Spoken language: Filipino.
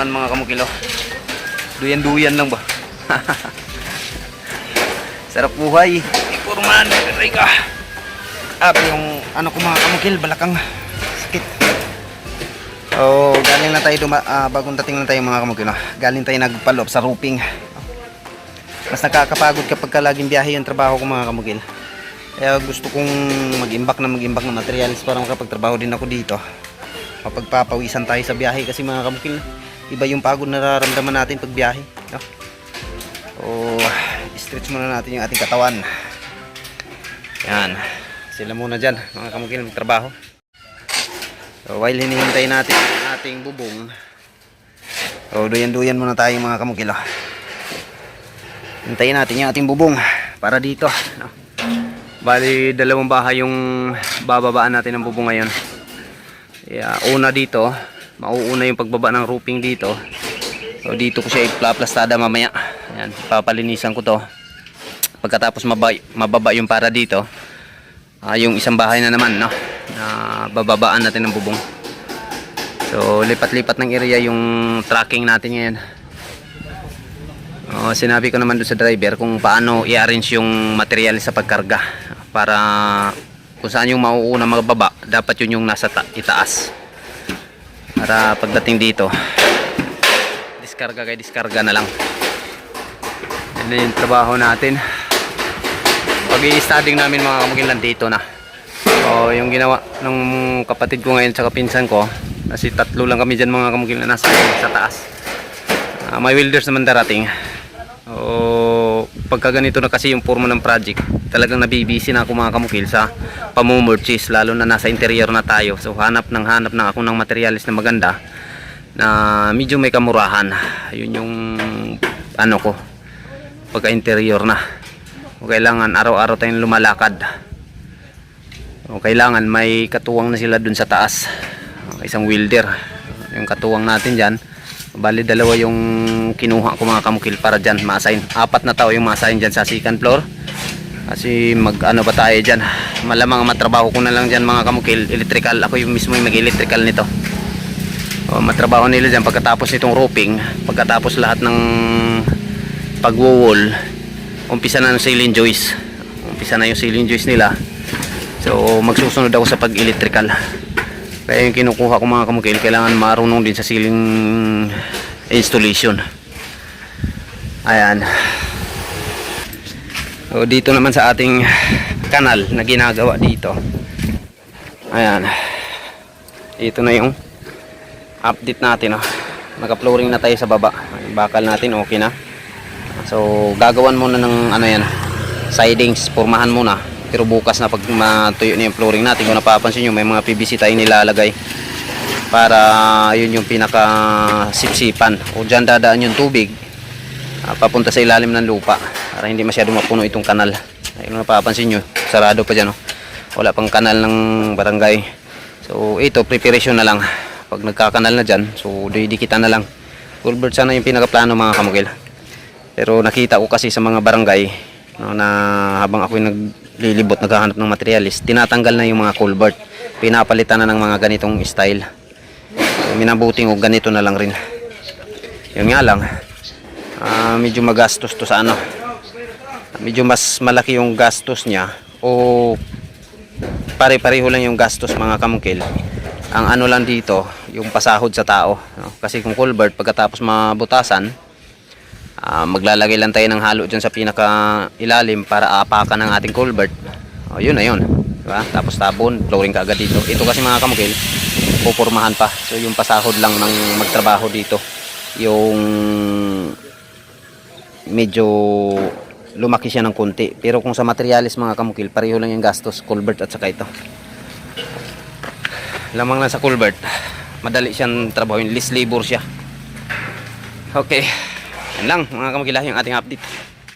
Foreman mga kamukilo. Duyan-duyan lang ba? Sarap buhay. Si Foreman, aray ka. Ah, yung ano ko mga kamukil, balakang sakit. Oh, galing na tayo duma, ah, bagong dating lang tayo mga kamukil. No? Galing tayo nagpalop sa roofing. Mas nakakapagod kapag ka laging biyahe yung trabaho ko mga kamukil. Kaya gusto kong mag-imbak na mag-imbak ng materials para makapagtrabaho din ako dito mapagpapawisan tayo sa biyahe kasi mga kamukil iba yung pagod na nararamdaman natin pag biyahe no? o stretch muna natin yung ating katawan yan sila muna dyan mga kamukil magtrabaho so while hinihintay natin ang ating bubong so duyan duyan muna tayo mga kamukil oh. hintayin natin yung ating bubong para dito no? bali dalawang bahay yung bababaan natin ng bubong ngayon Yeah, una dito, mauuna yung pagbaba ng roofing dito. So dito ko siya iplastada mamaya. Ayan, papalinisan ko to. Pagkatapos mababa, mababa yung para dito, ah, yung isang bahay na naman, no? Na bababaan natin ng bubong. So lipat-lipat ng area yung tracking natin ngayon. Oh, sinabi ko naman doon sa driver kung paano i-arrange yung material sa pagkarga para kung saan yung mauuna magbaba dapat yun yung nasa ta- itaas para pagdating dito diskarga kay diskarga na lang. Yan yung trabaho natin. Pag i-studying namin mga kamukilan dito na. O yung ginawa ng kapatid ko ngayon sa kapinsan ko kasi tatlo lang kami dyan mga kamukilan nasa sa taas. Ah, may welders naman darating. O pagka ganito na kasi yung forma ng project talagang nabibisi na ako mga kamukil sa pamumurchase lalo na nasa interior na tayo. So hanap ng hanap na ako ng materialis na maganda na medyo may kamurahan. Yun yung ano ko pagka interior na. O kailangan araw-araw tayong lumalakad. O kailangan may katuwang na sila dun sa taas. O, isang welder. Yung katuwang natin dyan bali dalawa yung kinuha ko mga kamukil para dyan ma-assign apat na tao yung ma-assign dyan sa second floor. Kasi mag ano ba tayo dyan? Malamang matrabaho ko na lang dyan mga kamukil. Electrical. Ako yung mismo yung mag electrical nito. O, matrabaho nila dyan pagkatapos nitong roofing pagkatapos lahat ng pagwo-wall umpisa na ng ceiling joist. Umpisa na yung ceiling joist nila. So magsusunod ako sa pag electrical kaya yung kinukuha ko mga kamukil kailangan marunong din sa ceiling installation ayan So dito naman sa ating kanal na ginagawa dito. Ayan. Ito na yung update natin. Oh. Naka-flooring na tayo sa baba. Yung bakal natin okay na. So gagawan muna ng ano yan, sidings, formahan muna. Pero bukas na pag matuyo na yung flooring natin, kung napapansin nyo, may mga PVC tayong nilalagay para yun yung pinaka sipsipan o dyan dadaan yung tubig ah, papunta sa ilalim ng lupa para hindi masyado mapuno itong kanal. Ayun napapansin nyo sarado pa dyan oh. wala pang kanal ng barangay. So ito preparation na lang. Pag nagkakanal na dyan so didikitan na lang. Culvert sana yung pinakaplano mga kamukil pero nakita ko kasi sa mga barangay no, na habang ako naglilibot naghahanap ng materialis tinatanggal na yung mga culvert pinapalitan na ng mga ganitong style minabuting o ganito na lang rin yun nga lang ah, medyo magastos to sa ano medyo mas malaki yung gastos niya o pare-pareho lang yung gastos mga kamukil. Ang ano lang dito, yung pasahod sa tao. no? Kasi kung culvert, pagkatapos mabutasan, ah, maglalagay lang tayo ng halo dyan sa pinaka ilalim para aapakan ng ating culvert. O, yun na yun. Diba? Tapos tabon, flooring ka agad dito. Ito kasi mga kamukil, pupurmahan pa. So yung pasahod lang ng magtrabaho dito. Yung medyo lumaki siya ng konti. Pero kung sa materialis mga kamukil, pareho lang yung gastos, culvert at saka ito. Lamang lang sa culvert, madali siyang trabaho, less labor siya. Okay, yan lang mga kamukila yung ating update.